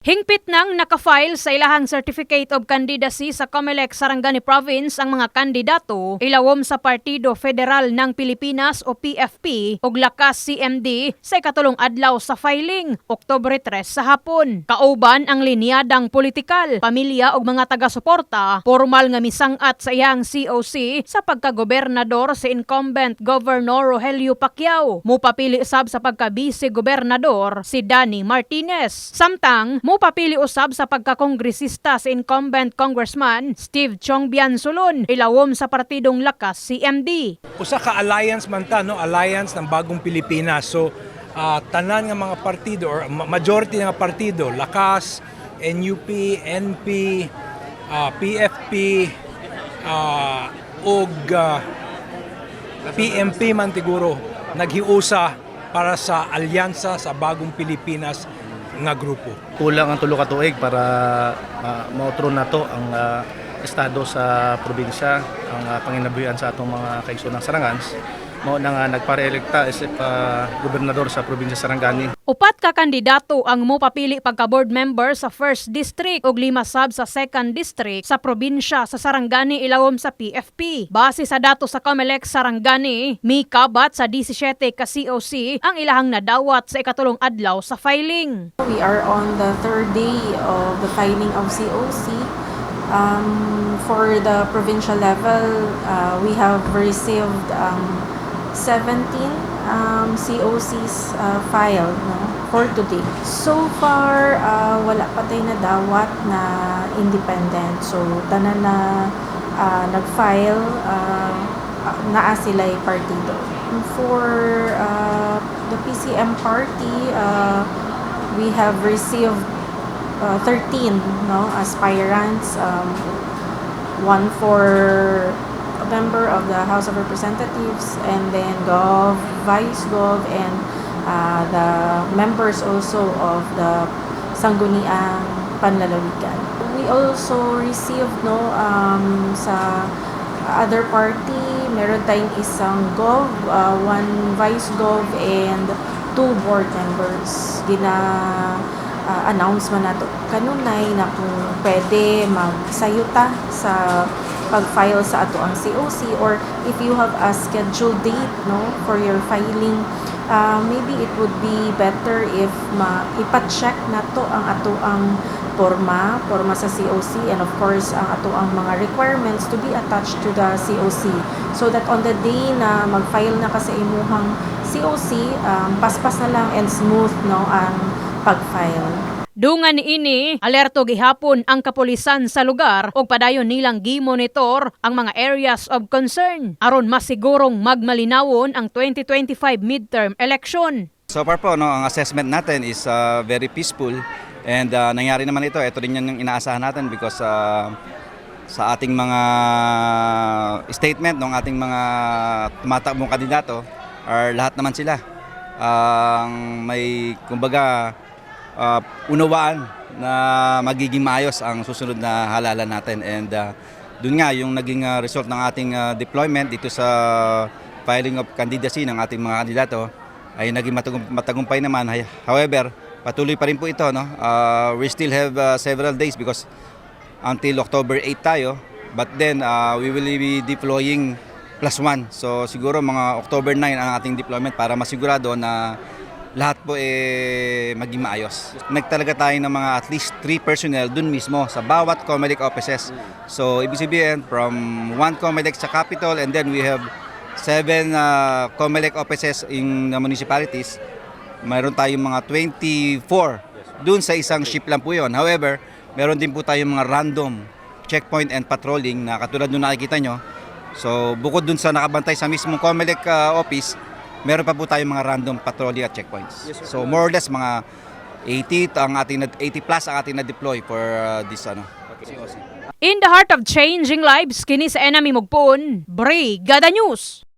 Hingpit nang nakafile sa ilahang Certificate of Candidacy sa Comelec Sarangani Province ang mga kandidato ilawom sa Partido Federal ng Pilipinas o PFP ug lakas CMD sa ikatulong adlaw sa filing Oktubre 3 sa hapon. Kauban ang linyadang politikal, pamilya ug mga taga-suporta formal nga misangat sa iyang COC sa pagkagobernador si incumbent Governor Rogelio Pacquiao. Mupapili sab sa pagka-vice gobernador si Danny Martinez. Samtang mupapili usab sa pagkakongresista si incumbent congressman Steve Chong Biansulon ilawom sa partidong lakas CMD. usa ka alliance man ta no? Alliance ng bagong Pilipinas. So ah, tanan nga mga partido or ma- majority nga partido lakas NUP NP ah, PFP ah, ug ah, PMP man siguro naghiusa para sa alyansa sa bagong Pilipinas nga grupo? Kulang ang tulo ka tuig para uh, mautro na to ang ah, estado sa probinsya ang uh, panginabuhian sa atong mga kaigsoonang sarangans mao na nga nagpare-elekta isip ah, gobernador sa probinsya Sarangani Upat ka kandidato ang mupapili pagka-board member sa 1st District ug lima sab sa 2nd District sa probinsya sa Sarangani ilawom sa PFP. Base sa dato sa Comelec Sarangani, mikabat sa 17 ka COC ang ilahang nadawat sa ikatulong adlaw sa filing. We are on the third day of the filing of COC. Um, for the provincial level, uh, we have received um, 17 um, COCs uh, filed no, for today. So far, uh, wala pa tayo na dawat na independent. So, tanan na uh, nag-file, uh, naa sila partido. For uh, the PCM party, uh, we have received uh, 13 no aspirants um, one for a member of the House of Representatives and then gov vice gov and uh, the members also of the Sangguniang Panlalawigan. We also received no um, sa other party meron tayong isang gov uh, one vice gov and two board members. Gina uh, announcement nato kanunay na kung pwede magsayuta sa pag-file sa ato ang COC or if you have a scheduled date no for your filing uh, maybe it would be better if ma ipa-check nato ang ato ang forma, forma sa COC and of course ang ato ang mga requirements to be attached to the COC so that on the day na mag-file na ka sa imuhang COC um, paspas na lang and smooth no ang pag-file. Dungan ni ini, alerto gihapon ang kapulisan sa lugar ug padayon nilang gi-monitor ang mga areas of concern aron masigurong magmalinawon ang 2025 midterm election. So far po, no, ang assessment natin is uh, very peaceful and uh, nangyari naman ito. Ito din yung inaasahan natin because uh, sa ating mga statement ng ating mga tumatakbong kandidato are lahat naman sila ang may kumbaga uh, unawaan na magiging maayos ang susunod na halalan natin and uh, dun nga yung naging uh, result ng ating uh, deployment dito sa filing of candidacy ng ating mga kandidato ay naging matagum- matagumpay naman. However, patuloy pa rin po ito. No? Uh, we still have uh, several days because until October 8 tayo. But then, uh, we will be deploying plus one. So siguro mga October 9 ang ating deployment para masigurado na lahat po eh maging maayos. Nagtalaga tayo ng mga at least 3 personnel dun mismo sa bawat Comelec offices. So ibig sabihin from one Comelec sa capital and then we have seven uh, Comelec offices in the municipalities. Mayroon tayong mga 24 dun sa isang ship lang po yon. However, meron din po tayong mga random checkpoint and patrolling na katulad nung nakikita nyo. So bukod dun sa nakabantay sa mismong Comelec uh, office, meron pa po tayong mga random patrolling at checkpoints. So more or less mga 80 ang ating na- 80 plus ang ating na-deploy for uh, this ano. COC. In the heart of changing lives kini sa enemy mugpon, Brigada News.